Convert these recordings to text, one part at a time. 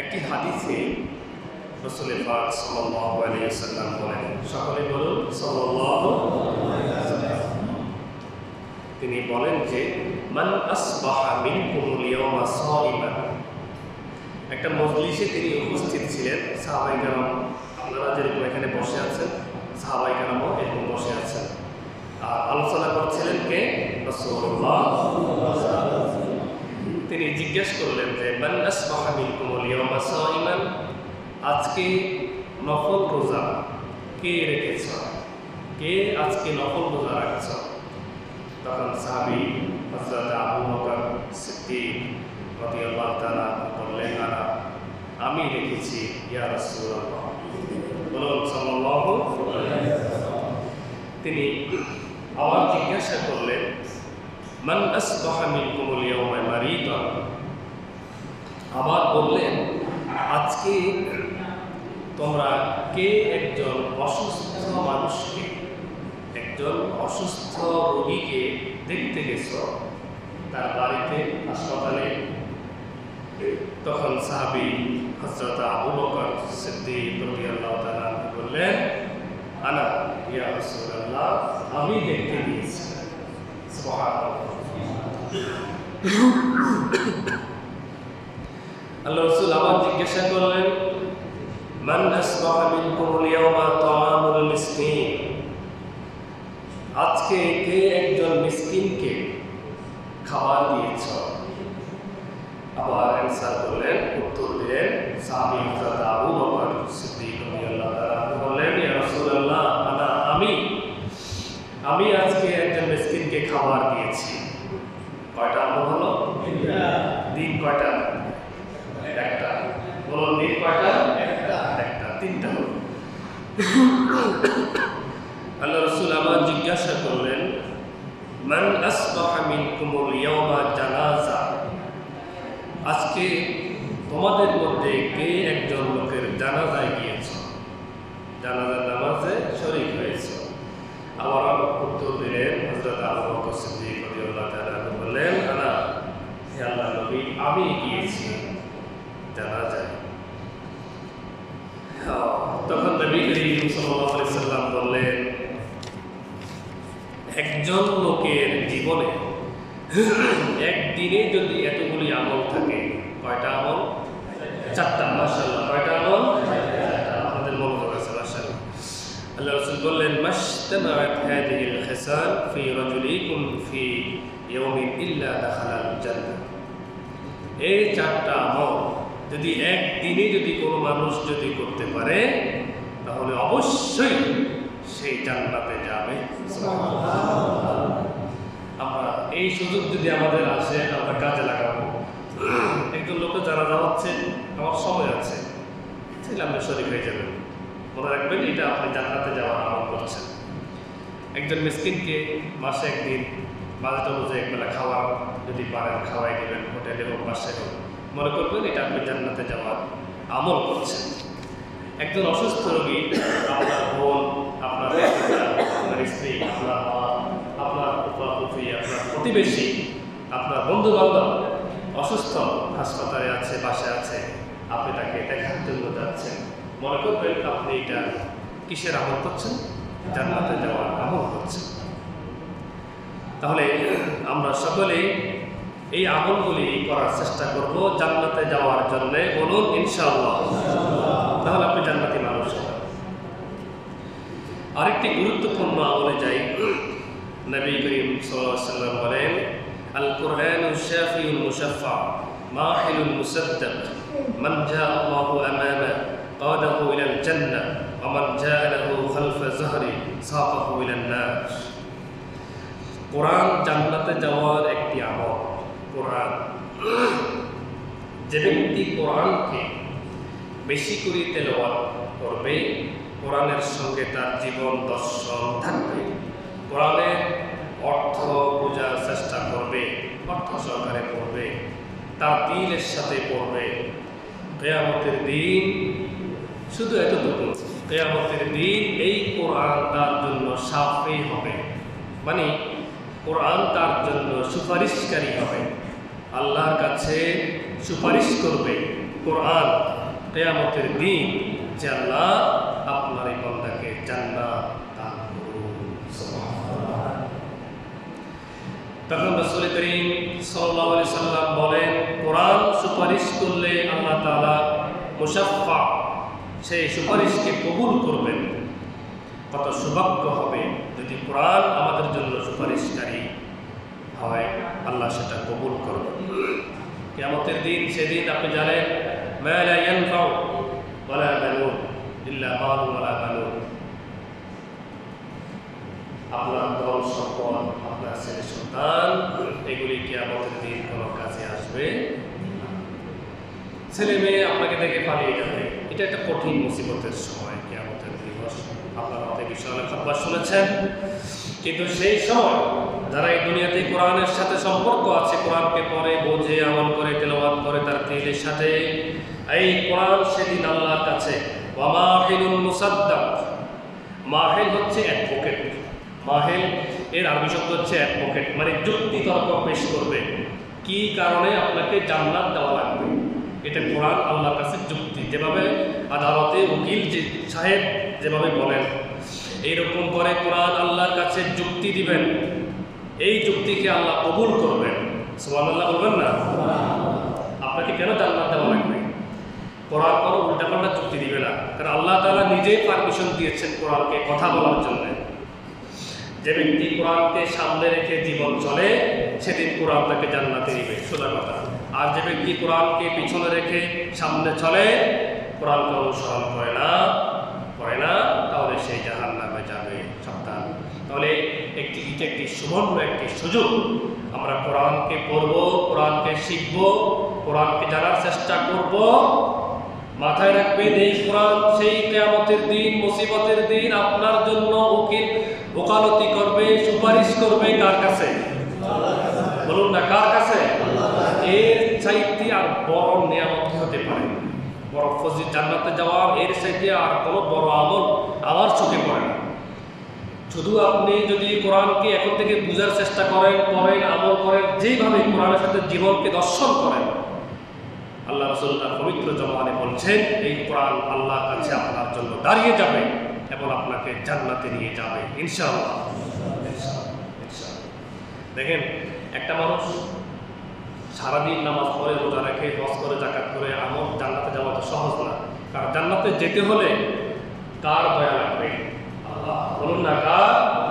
একটি হাদিসে রসুল পাক ওয়াসাল্লাম বলেন সকলে বলুন তিনি বলেন যে একটা মজলিসে তিনি উপস্থিত ছিলেন, সাহাবাই কারাম, আপনারা যেরকম এখানে বসে আছেন, সাহাবাই কারামও এরকম বসে আছেন। আর আলোচনা করছিলেন কে? রাসূলুল্লাহ তিনি জিজ্ঞেস করলেন যে, মান আসবাহা মিনকুমুল ইয়াওমা সাইমান আজকে নফল রোজা। কে রেখেছ? কে আজকে নফল রোজা রাখছ? তখন সাহাবি হজরত আবু বকর সিদ্দিক রাদিয়াল্লাহু তাআলা বললেন আমি রেখেছি, ইয়া রাসূলুল্লাহ। বলুন তিনি আবার জিজ্ঞাসা করলেন আবার বললেন, আজকে তোমরা কে একজন অসুস্থ মানুষকে, একজন অসুস্থ রোগীকে দেখতে গেছ তার বাড়িতে হাসপাতালে? তখন সাহাবি হজরত আবু বকর সিদ্দিক রাদিয়াল্লাহু তাআলা বললেন, আনা, ইয়া রাসূলুল্লাহ, আমি দেখতে গিয়েছি আল্লাহ রসুল আবার জিজ্ঞাসা করলেন, মান আসবাহা মিনকুমুল ইয়াওমা তাআমুল মিসকিন? আজকে কে একজন মিসকিনকে খাবার দিয়েছ? আবার অ্যান্সার করলেন, উত্তর দিলেন, সাহাবী হযরত আবু বকর সিদ্দিক রাদিয়াল্লাহু তাআলা বললেন, ইয়া রাসূলুল্লাহ, আনা, আমি আমি আজকে একজন মিসকিনকে খাবার দিয়েছি কয়টা আমল হলো দিন কয়টা একটা বলো দিন কয়টা একটা একটা তিনটা হলো আল্লাহ রসুল জিজ্ঞাসা করলেন জানাজা? আজকে তোমাদের মধ্যে কে একজন লোকের জানাজায় গিয়েছ? জানাজার নামাজে শরীক হয়েছে। আবার উত্তর দিলেন হজরত বললেন, আল্লাহ নবী, আমি গিয়েছি জানাজায় একজন লোকের জীবনে একদিনে যদি এতগুলি আমল থাকে, কয়টা আমল? চারটা, মাশাআল্লাহ। কয়টা আমল? আমাদের ফি এই চারটা আমল যদি একদিনে যদি কোনো মানুষ যদি করতে পারে, তাহলে অবশ্যই সেই জান্নাতে যাবে। আমরা এই সুযোগ যদি আমাদের আসে, আমরা কাজে লাগাবো। একজন লোকে যারা যাওয়াচ্ছে, আমার সময় আছে। ছিলাম শরীর হয়ে যাবেন। মনে রাখবেন, এটা আপনি জান্নাতে যাওয়ার আমল করছেন। একজন মিসকিনকে মাসে একদিন বাজেট অনুযায়ী একবেলা খাওয়া যদি পারেন খাওয়াই দেবেন, হোটেলে হোক, বাসায় হোক। মনে করবেন, এটা আপনি জান্নাতে যাওয়ার আমল করছেন। একজন অসুস্থ রোগী, আপনার বোন আপনার আপনার স্ত্রী আপনার মা আপনার ফুফা ফুফি আপনার প্রতিবেশী আপনার বন্ধু বান্ধব অসুস্থ হাসপাতালে আছে বাসায় আছে আপনি তাকে দেখার জন্য যাচ্ছেন। মনে করবেন আপনি এটা কিসের আমল করছেন? জান্নাতে যাওয়ার আমল করছেন। তাহলে আমরা সকলে এই আমলগুলি করার চেষ্টা করব জান্নাতে যাওয়ার জন্য। বলুন ইনশাআল্লাহ। তাহলে আপনি জান্নাতি আরেকটি গুরুত্বপূর্ণ আমলে যাই নবী করিম সাল্লাল্লাহু আলাইহি ওয়াসাল্লাম বলেন আল কুরআন শাফিউল মুশাফফা মাহিলুল মুসাদ্দাক মান জা আল্লাহু আমামা قاده إلى الجنة ومن جاء له خلف زهره ساقه إلى النار কোরআন জান্নাতে যাওয়ার একটি আমল কোরআন যে ব্যক্তি কোরআনকে বেশি করে তেলাওয়াত করবে কোরআনের সঙ্গে তার জীবন দর্শন থাকবে। কোরআনের অর্থ বোঝার চেষ্টা করবে, অর্থ সহকারে পড়বে, তার দিলের সাথে পড়বে। কেয়ামতের দিন শুধু এতটুকু, কেয়ামতের দিন এই কোরআন তার জন্য সাফে হবে। মানে কোরআন তার জন্য সুপারিশকারী হবে। আল্লাহর কাছে সুপারিশ করবে কোরআন কেয়ামতের দিন যে আল্লাহ আপনার এই বন্দাকে জান্নাত দান তখন রসুল করিম আলাইহি সাল্লাম বলেন, কোরআন সুপারিশ করলে আল্লাহ তাআলা মুশাফফা, সেই সুপারিশকে কবুল করবেন। কত সৌভাগ্য হবে যদি কোরআন আমাদের জন্য সুপারিশকারী হয়, আল্লাহ সেটা কবুল করবেন। কিয়ামতের দিন সেদিন আপনি জানেন, মা লা ইয়ানফাউ ওয়ালা বানুন ইল্লা মালুন ওয়ালা বানুন আপনার দল, সম্পদ, আপনার ছেলে, সন্তান, এগুলি কিয়ামতের দিন কোনো কাজে আসবে ছেলে মেয়ে আপনাকে দেখে পালিয়ে যাবে। এটা একটা কঠিন মুসিবতের সময়, কিয়ামতের দিবস। আপনারা অনেক খবর শুনেছেন। কিন্তু সেই সময় যারা এই দুনিয়াতে কোরআনের সাথে সম্পর্ক আছে, কোরআনকে পড়ে, বোঝে, আমল করে, তেলাওয়াত করে, তার দিলের সাথে, এই কোরআন সেদিন আল্লাহর কাছে ওয়ামাহিলুল মুসাদ্দাক। মাহেল হচ্ছে অ্যাডভোকেট মাহেল, এর আরবি শব্দ হচ্ছে অ্যাডভোকেট মানে যুক্তি তর্ক পেশ করবে। কি কারণে আপনাকে জান্নাত দেওয়া লাগবে? এটা কোরআন আল্লাহর কাছে যুক্তি। যেভাবে আদালতে উকিল, যে সাহেব যেভাবে বলেন, এইরকম করে কোরআন আল্লাহর কাছে যুক্তি দিবেন। এই যুক্তিকে আল্লাহ কবুল করবেন। সোমান আল্লাহ বলবেন না? আপনাকে কেন জান্নাত দেওয়া লাগবে? কোরআন কোনো উল্টাপাল্টা যুক্তি দিবে না। কারণ আল্লাহ তাআলা নিজেই পারমিশন দিয়েছেন কোরআনকে কথা বলার জন্য। যে ব্যক্তি কোরআনকে সামনে রেখে জীবন চলে, সেদিন কোরআন তাকে জান্নাতে দিবে, সোজা কথা। আর যে ব্যক্তি কোরআনকে পিছনে রেখে সামনে চলে, কোরআনকে অনুসরণ করে না করে না, তাহলে সেই জাহান নামে যাবে, সাবধান। তাহলে একটি এটা একটি সুবর্ণ, একটি সুযোগ। আমরা কোরআনকে পড়ব, কোরআনকে শিখব, কোরআনকে জানার চেষ্টা করব মাথায় রাখবেন এই কোরআন, সেই কেয়ামতের দিন, মুসিবতের দিন আপনার জন্য উকিল ওকালতি করবে, সুপারিশ করবে কার কাছে? বলুন না, কার কাছে? এর চাইতে আর বড় নিয়ামত হতে পারে। বড় ফজিল জান্নাতে যাওয়ার এর চাইতে আর কোনো বড় আমল আমার চোখে পড়ে না। শুধু আপনি যদি কোরআনকে এখন থেকে বোঝার চেষ্টা করেন করেন আমল করেন, যেইভাবে কোরআনের সাথে জীবনকে দর্শন করেন আল্লাহ রসুল তার পবিত্র জমানে বলছেন, এই কোরআন আল্লাহর কাছে আপনার জন্য দাঁড়িয়ে যাবে এবং আপনাকে জান্নাতে নিয়ে যাবে। ইনশাআল্লাহ। দেখেন, একটা মানুষ সারাদিন নামাজ পড়ে, রোজা রেখে, হজ করে জাকাত করে, আমল জান্নাতে যাওয়া তো সহজ না। কারণ জান্নাতে যেতে হলে কার দয়া লাগবে? বলুন না কার?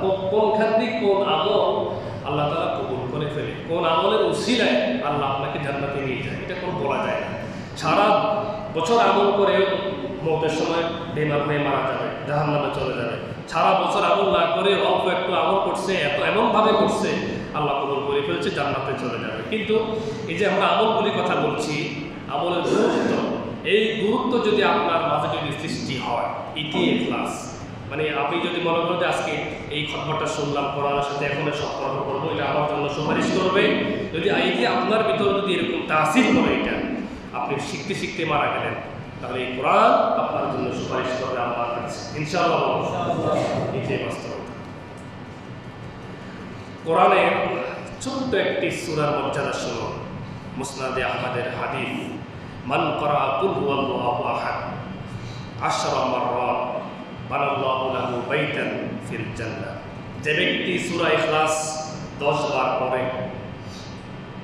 কো- কোনখান কোন আমল আল্লাহ তারা কবুল করে ফেলে। কোন আমলের উসিলায় আল্লাহ আপনাকে জান্নাতে নিয়ে যায়। এটা কোনো বলা যায় না। সারা বছর আমল করে মতের সময় বেমার হয়ে মারা যাবে জাহান নামে চলে যাবে। সারা বছর আমল না করে অল্প একটু আমল করছে, এত এমনভাবে করছে, আল্লাহ কবুল করে ফেলছে, জান্নাতে চলে যাবে। কিন্তু এই যে আমরা আমলগুলির কথা বলছি, আমলের গুরুত্ব, এই গুরুত্ব যদি আপনার মাঝে যদি সৃষ্টি হয় ইটি ক্লাস মানে আপনি যদি মনে করেন আজকে এই খবরটা শুনলাম কোরআনের সাথে এখন সম্পর্ক করব এটা আমার জন্য সুপারিশ করবে। যদি এই যে আপনার ভিতরে যদি এরকম তাসির করে এটা, আপনি শিখতে শিখতে মারা গেলেন, তাহলে এই কোরআন আপনার জন্য সুপারিশ করবে আমার কাছে। ইনশাআল্লাহ কোরআনের ছোট্ট একটি সুরার মর্যাদা শুনুন মুসনাদে আহমদের হাদিস, মান করা কুল আহাদ, আশরা মাররাত বানাল্লাহু লাহু বাইতান ফিল জান্নাহ। যে ব্যক্তি সূরা ইখলাস 10 বার পড়ে,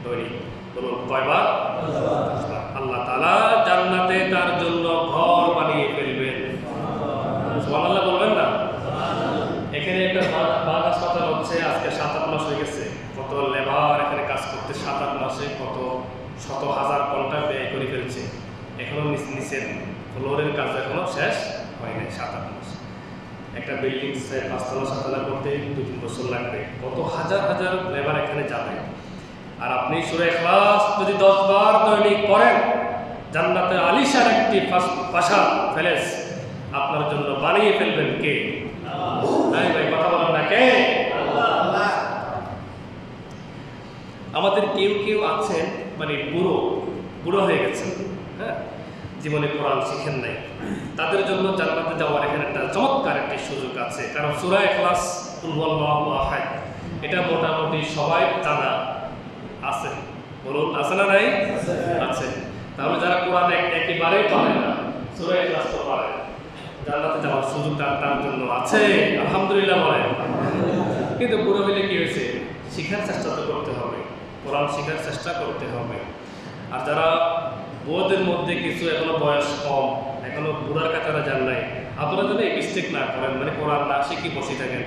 দৈনিক বলুন কয়বার? আল্লাহ তাআলা জান্নাতে তার জন্য ঘর বানিয়ে ফেলবেন। সুবহানাল্লাহ বলবেন না? এখানে একটা বাগ হাসপাতাল হচ্ছে, আজকে সাত আট মাস হয়ে গেছে। কত লেবার এখানে কাজ করতে সাত আট মাসে কত শত হাজার ঘণ্টা ব্যয় করে ফেলছে। এখনও নিচ নিচের ফ্লোরের কাজ এখনও শেষ হয়নি সাত আট মাস। একটা বিল্ডিং পাঁচতলা সাততলা করতে দু তিন বছর লাগবে। কত হাজার হাজার লেবার এখানে যাবে। আর আপনি সুরে ক্লাস যদি দশ বার দৈনিক পড়েন জান্নাতে আলিশার একটি প্রাসাদ প্যালেস আপনার জন্য বানিয়ে ফেলবেন কে? ভাই ভাই কথা বলেন না কে? আমাদের কেউ কেউ আছেন মানে বুড়ো বুড়ো হয়ে গেছেন হ্যাঁ? জীবনে কোরআন শিখেন নাই। তাদের জন্য জান্নাতে যাওয়ার এখানে একটা চমৎকার একটি সুযোগ আছে। কারণ সুরায় ক্লাস আহাদ এটা মোটামুটি সবাই জানা আছে। বলুন, আছে না নাই? আছে। তাহলে যারা পারে পারে না, সুরা ক্লাস তো পারে। জান্নাতে যাওয়ার সুযোগ তার জন্য আছে। আলহামদুলিল্লাহ বলে কিন্তু বুড়ো হইলে কি হয়েছে? শিখার চেষ্টা তো করতে হবে। কোরআন শিখার চেষ্টা করতে হবে। আর যারা বুয়োদের মধ্যে কিছু এখনও বয়স কম, এখনও বুড়ার কাছারা যান নাই। আপনারা যেন এই মিস্টেক না করেন মানে কোরআন না শিখে বসে থাকেন।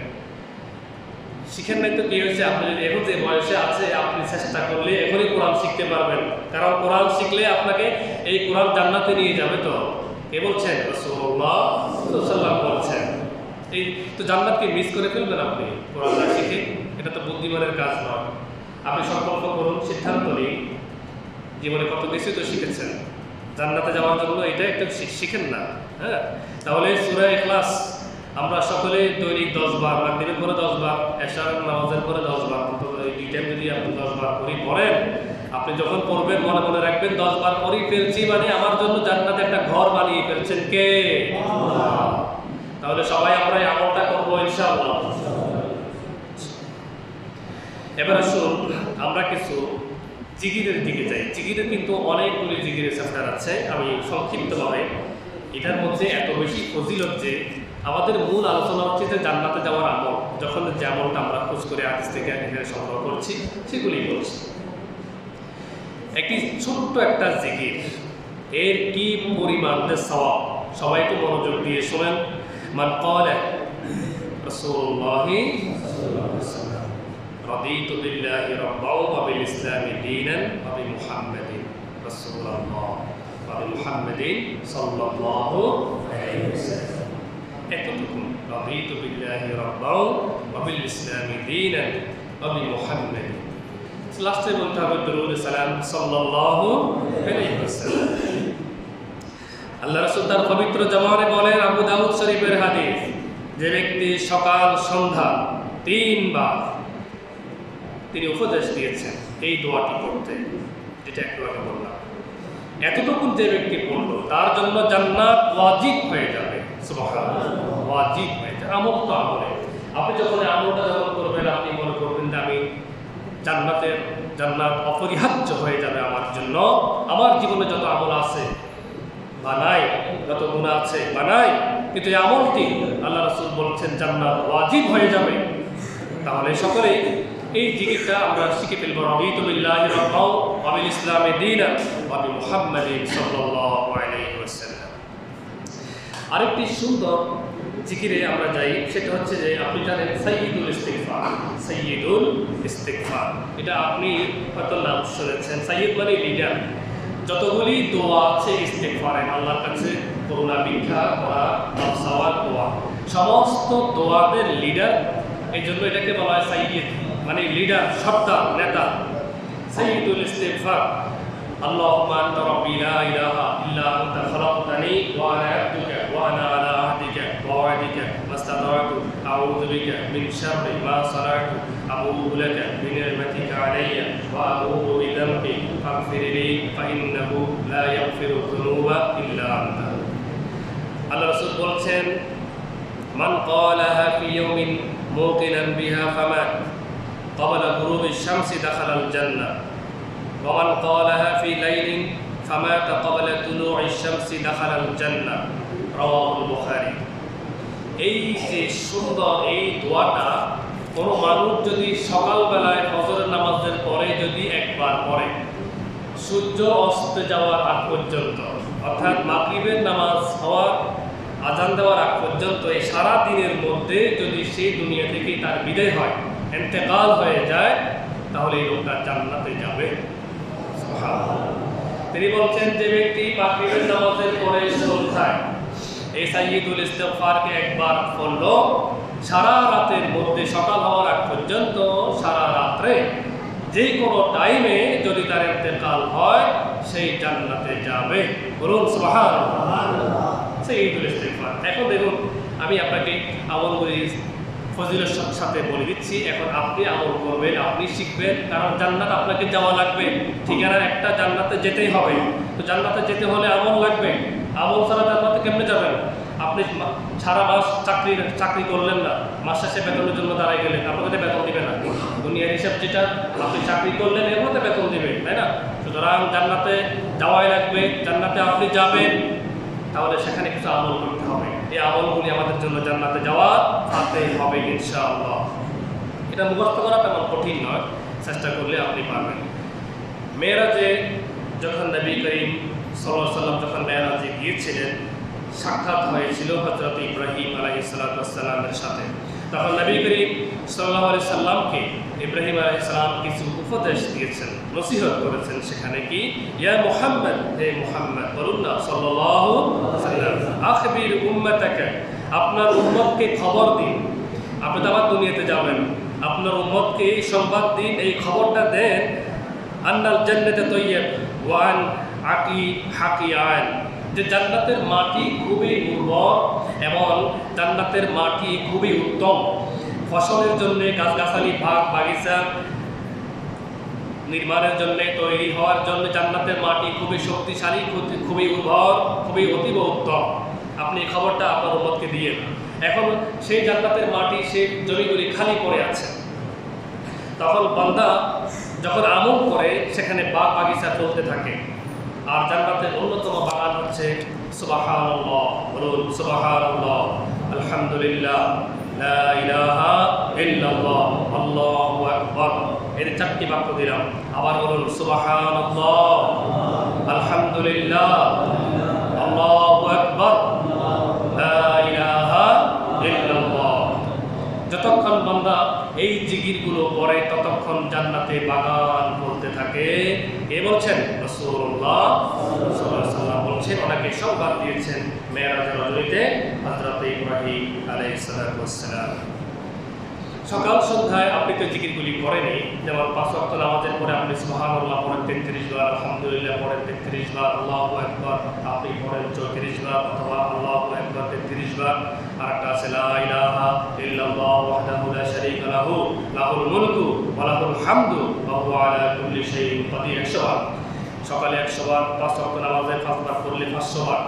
শিখেন নাই তো কি হয়েছে? আপনি যদি এখন যে বয়সে আছে, আপনি চেষ্টা করলে এখনই কোরআন শিখতে পারবেন। কারণ কোরআন শিখলে আপনাকে এই কোরআন জান্নাতে নিয়ে যাবে তো। কে বলছেন? সাল্লাল্লাহু বলছেন। এই তো জান্নাতকে মিস করে ফেলবেন আপনি কোরআন না শিখে? এটা তো বুদ্ধিমানের কাজ নয়। আপনি সংকল্প করুন, সিদ্ধান্ত নিন। জীবনে কত কিছু তো শিখেছেন। জান্নাতে যাওয়ার জন্য এটা একটু শিখেন না হ্যাঁ? তাহলে সূরা ইখলাস আমরা সকলে দৈনিক দশ বার মাগরিবের পরে দশ বার, এশার নামাজের পরে দশ বার অন্তত এই দুই টাইম যদি আপনি করি পড়েন, আপনি যখন পড়বেন, মনে মনে রাখবেন, দশ বার করেই ফেলছি মানে আমার জন্য জান্নাতে একটা ঘর বানিয়ে ফেলছেন কে? তাহলে সবাই আমরা আমলটা করব ইনশাআল্লাহ। এবার আসুন, আমরা কিছু জিগিরের দিকে যাই। জিগিরে কিন্তু অনেকগুলি জিগিরের চ্যাপ্টার আছে, আমি সংক্ষিপ্তভাবে। এটার মধ্যে এত বেশি ফজিলত যে আমাদের মূল আলোচনা হচ্ছে যে জানলাতে যাওয়ার আমল, যখন যেমনটা আমরা খোঁজ করে আদেশ থেকে এখানে সংগ্রহ করছি সেগুলি বলছি একটি ছোট্ট একটা জিগির, এর কি পরিমাণ সবাব সবাই একটু মনোযোগ দিয়ে শোনেন। মান কল রসুল্লাহি رضيت بالله ربا وبالإسلام دينا وبمحمد رسول الله وبمحمد صلى الله عليه وسلم এতটুকু رضيت بالله ربا وبالإسلام دينا وبمحمد লাস্টে বলতে হবে দরুদ সালাম সাল্লাল্লাহু আলাইহি ওয়াসাল্লাম আল্লাহ রাসূল তার পবিত্র জবানে বলেন আবু দাউদ শরীফের হাদিস যে ব্যক্তি সকাল সন্ধ্যা তিনবার তিনি উপদেশ দিয়েছেন এই দোয়াটি পড়তে, যেটা একটু আগে বললাম। এতটুকু যে ব্যক্তি পড়ল, তার জন্য জান্নাত ওয়াজিব হয়ে যাবে। ওয়াজিব হয়ে যাবে। আমল তো আমলে। আপনি যখন আমলটা যখন করবেন, আপনি মনে করবেন যে আমি জান্নাতের, জান্নাত অপরিহার্য হয়ে যাবে আমার জন্য। আমার জীবনে যত আমল আছে বানাই যত গুণা আছে বানাই কিন্তু এই আমলটি আল্লাহ রসুল বলছেন জান্নাত ওয়াজিব হয়ে যাবে। তাহলে সকলে এই জিকিরটা আমরা শিখে ফেলব। রবিতু বিল্লাহি রাব্বাও ইসলামি ওয়াসাল্লাম। আরেকটি সুন্দর জিকিরে আমরা যাই, সেটা হচ্ছে যে আপনি জানেন সাইয়্যিদুল ইস্তিগফার। সাইয়্যিদুল ইস্তিগফার। এটা আপনি হয়তো নাম শুনেছেন। সাইয়্যিদ মানে লিডার যতগুলি দোয়া আছে ইস্তিগফারে, আল্লাহর কাছে করুণা, ভিক্ষা করা দোয়া। সমস্ত দোয়াদের লিডার এই জন্য এটাকে বলা হয় সাইয়্যিদ। মানে লিডার সর্দার নেতা সাইয়্যিদুল ইস্তিগফার اللهم انت ربي لا اله الا انت خلقتني وانا عبدك وانا على عهدك ووعدك ما استطعت اعوذ بك من شر ما صنعت ابوء لك بنعمتك علي وابوء بذنبي فاغفر لي فانه لا يغفر الذنوب الا انت আল্লাহ রসুল বলছেন মান قالها في يوم موقنا بها فمات قبل غروب الشمس دخل الجنه ومن قالها في ليل فمات قبل طلوع الشمس دخل الجنة رواه البخاري এই যে সুন্দর এই দোয়াটা কোনো মানুষ যদি সকালবেলায় ফজরের নামাজের পরে যদি একবার পড়ে সূর্য অস্ত যাওয়ার আগ পর্যন্ত অর্থাৎ মাগরিবের নামাজ হওয়ার আজান দেওয়ার আগ পর্যন্ত এই সারা দিনের মধ্যে যদি সেই দুনিয়া থেকে তার বিদায় হয় এন্তেকাল হয়ে যায় তাহলে এই লোকটা জান্নাতে যাবে। তিনি বলছেন যে ব্যক্তি মাগরিবের নামাজের পরে সন্ধ্যায় এই সাইয়্যিদুল ইস্তেগফারকে একবার পড়ল, সারা রাতের মধ্যে সকাল হওয়ার আগ পর্যন্ত সারা রাত্রে যে কোনো টাইমে যদি তার ইন্তেকাল হয়, সেই জান্নাতে যাবে। বলুন সোহান সুবহানাল্লাহ। সাইয়্যিদুল ইস্তেগফার। এখন দেখুন, আমি আপনাকে আমলগুলি ফজিলের সাথে বলে দিচ্ছি, এখন আপনি আমল করবেন, আপনি শিখবেন, কারণ জান্নাত আপনাকে যাওয়া লাগবে। ঠিকানা একটা জান্নাতে যেতেই হবে। তো জান্নাতে যেতে হলে আমল লাগবে। আমল ছাড়া জান্নাতে কেমনে যাবেন? আপনি সারা মাস চাকরি চাকরি করলেন না, মাস শেষে বেতনের জন্য দাঁড়াই গেলেন আপনাকে বেতন দিবে না। দুনিয়ার হিসাব যেটা, আপনি চাকরি করলেন, এর মধ্যে বেতন দিবে, তাই না? সুতরাং জান্নাতে যাওয়াই লাগবে, জান্নাতে আপনি যাবেন, তাহলে সেখানে কিছু আমল করতে এই আমলগুলি আমাদের জন্য জান্নাতে যাওয়া হাতে হবে ইনশাআল্লাহ। এটা মুখস্থ করা তেমন কঠিন নয়, চেষ্টা করলে আপনি পারবেন। মেয়েরাজে যখন নবী করিম সাল্লাহ সাল্লাম যখন মেয়েরাজে গিয়েছিলেন, সাক্ষাৎ হয়েছিল হজরত ইব্রাহিম আলাই সাল্লামের সাথে। তখন নবী করিম সাল্লাহ আলি সাল্লামকে ইব্রাহিম আলাই সাল্লাম কিছু উপদেশ দিয়েছেন, নসিহত করেছেন সেখানে কি, ইয়া মুহাম্মদ, হে মুহাম্মদ বলুন না সাল্লাম, আখবির উম্মতাকে, আপনার উম্মতকে খবর দিন। আপনি তো আবার দুনিয়াতে যাবেন, আপনার উম্মতকে এই সংবাদ দিন, এই খবরটা দেন, আন্নাল জান্নাতে তৈয়ব ওয়ান আকি হাকি আন যে জান্নাতের মাটি খুবই উর্বর এবং জান্নাতের মাটি খুবই উত্তম। ফসলের জন্য গাছগাছালি, বাগ, বাগিচা নির্মাণের জন্য, তৈরি হওয়ার জন্য জান্নাতের মাটি খুবই শক্তিশালী, খুব- খুবই উর্বর, খুবই অতীব উত্তম। আপনি এই খবরটা আপনার উম্মতকে দিয়ে এখন সেই জান্নাতের মাটি সেই জমিগুলি খালি পড়ে আছে। তখন বান্দা যখন আমল করে, সেখানে বাগ, বাগিচা চলতে থাকে। আর জান্নাতের অন্যতম বাগান হচ্ছে আলহামদুলিল্লাহ। এর চারটি বাক্য দিলাম। আবার বলুন আলহামদুলিল্লাহ। যতক্ষণ বান্দা এই জিগিরগুলো পরে ততক্ষণ জান্নাতে বাগান করতে থাকে। এ বলছেন? রসুল্লাহ বলছেন, ওনাকে সংবাদ দিয়েছেন মেয়েরা রজনীতে হযরত ইব্রাহিম ওয়াসসালাম সকাল সন্ধ্যায় আপনি তো জিকিরগুলি করেনি যেমন পাঁচ ওয়াক্ত নামাজের পরে আপনি সুবহানাল্লাহ পড়েন তেত্রিশ বার, আলহামদুলিল্লাহ পড়েন তেত্রিশ বার, আল্লাহু আকবার, আপনি পড়েন চৌত্রিশ বার, অথবা আল্লাহু আকবার তেত্রিশ বার। আর একটা আছে, লা ইলাহা ইল্লাল্লাহ ওয়াহদাহু লা শারীকা লাহু, লাহুল মুলকু লাহুল হামদু ওয়া আলা কুল্লি শাইইন কাদির। 100 বার। সকালে একশো বার, পাঁচ ওয়াক্ত নামাজে পাঁচবার পড়লে পাঁচশো বার।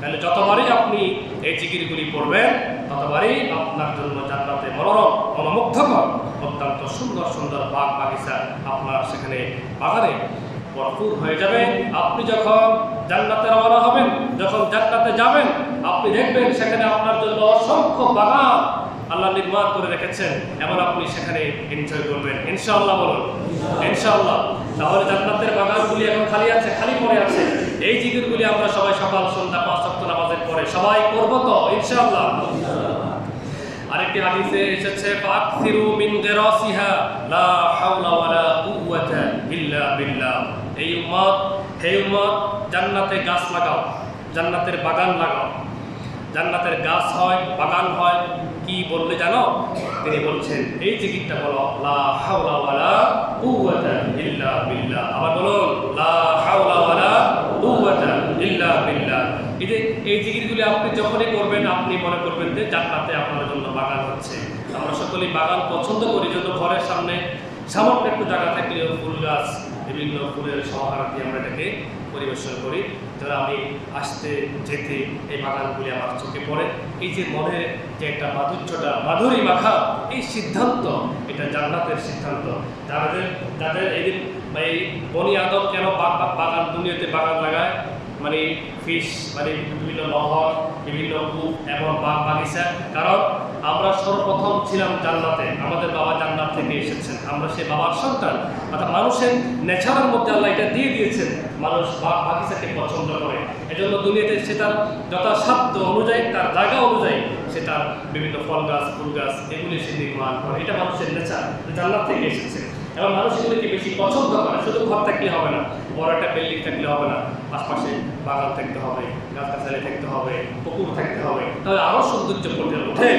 তাহলে যতবারই আপনি এই জিকিরগুলি পড়বেন, ততবারই আপনার জন্য জান্নাতে মনোরম, মনোমুগ্ধকর, অত্যন্ত সুন্দর সুন্দর বাগ বাগিচা আপনার সেখানে বাগানে ভরপুর হয়ে যাবে। আপনি যখন জান্নাতে রওনা হবেন, যখন জান্নাতে যাবেন, আপনি দেখবেন সেখানে আপনার জন্য অসংখ্য বাগান আল্লাহ নির্মাণ করে রেখেছেন। এবং আপনি সেখানে এনজয় করবেন। ইনশাআল্লাহ বলুন, ইনশাআল্লাহ। তাহলে জান্নাতের বাগানগুলি এখন খালি আছে, খালি পড়ে আছে। এই জিকিরগুলি আমরা সবাই সকাল, সন্ধ্যা, পাঁচ সপ্তাহ নামাজের পরে সবাই করব তো, ইনশাআল্লাহ। আরেকটি হাদিসে এসেছে, ফাকসিরু মিন গিরাসিহা, লা হাওলা ওয়ালা কুওয়াতা ইল্লা বিল্লাহ। এই উম্মত, হে উম্মত, জান্নাতে গাছ লাগাও, জান্নাতের বাগান লাগাও। জান্নাতের গাছ হয়, বাগান হয় কি বললে জানো? তিনি বলছেন, এই জিকিরটা বলো, লা হাওলা ওয়ালা কুওয়াতা ইল্লা বিল্লাহ। আবার বলুন, লা হাওলা ওয়ালা কুওয়াতা ইল্লা বিল্লাহ। এই যে, এই জিকিরগুলি আপনি যখনই করবেন, আপনি মনে করবেন যে জান্নাতে আপনার জন্য বাগান হচ্ছে। আমরা সকলেই বাগান পছন্দ করি জন্য ঘরের সামনে সামান্য একটু জায়গা থাকলেও ফুল গাছ বিভিন্ন ফুলের সমাহার দিয়ে আমরা এটাকে পরিবেশন করি। যারা আমি আসতে, যেতে এই বাগানগুলি আমার চোখে পড়ে, এই যে মনের যে একটা মাধুর্যটা, মাধুরী মাখা, এই সিদ্ধান্ত, এটা জান্নাতের সিদ্ধান্ত। যাদের যাদের এই দিন এই বনি আদম কেন বাগ- বাগ- বাগান, দুনিয়াতে বাগান লাগায়? মানে ফিশ মানে বিভিন্ন নহর বিভিন্ন কূপ এবং বাগ বাগিচা। কারণ আমরা সর্বপ্রথম ছিলাম জান্নাতে। আমাদের বাবা জান্নাত থেকে এসেছেন। আমরা সে বাবার সন্তান। অর্থাৎ মানুষের নেচারের মধ্যে আল্লাহ এটা দিয়ে দিয়েছেন। মানুষ বাগ বাগিচাকে পছন্দ করে। এজন্য দুনিয়াতে সে তার যথাসাধ্য অনুযায়ী, তার জায়গা অনুযায়ী সে তার বিভিন্ন ফল গাছ, ফুল গাছ এগুলি সে নির্মাণ করে। এটা মানুষের নেচার জান্নাত থেকে এসেছে। এবং মানুষ এগুলিকে বেশি পছন্দ করে। শুধু ঘর থাকলে হবে না, বড় একটা বিল্ডিং থাকলে হবে না, আশপাশে বাগান থাকতে হবে, গাছগাছালি থাকতে হবে, পুকুর থাকতে হবে। তাহলে আরও সৌন্দর্য ফুটে ওঠে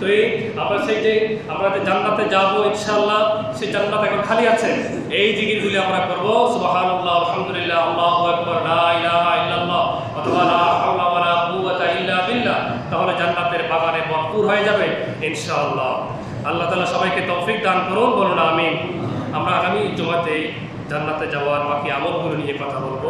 তো এই আমরা সেই যে আমরা যে জান্নাতে যাব ইনশাআল্লাহ। সেই জান্নাত এখন খালি আছে। এই জিকিরগুলি আমরা করব। আলহামদুলিল্লাহ তাহলে জান্নাতের বাগানে ভরপুর হয়ে যাবে ইনশাআল্লাহ। আল্লাহ তাআলা সবাইকে তৌফিক দান করুন, বলুন আমিন। আমরা আগামী জমাতে জান্নাতে যাওয়ার বাকি আমলগুলো নিয়ে কথা বলব।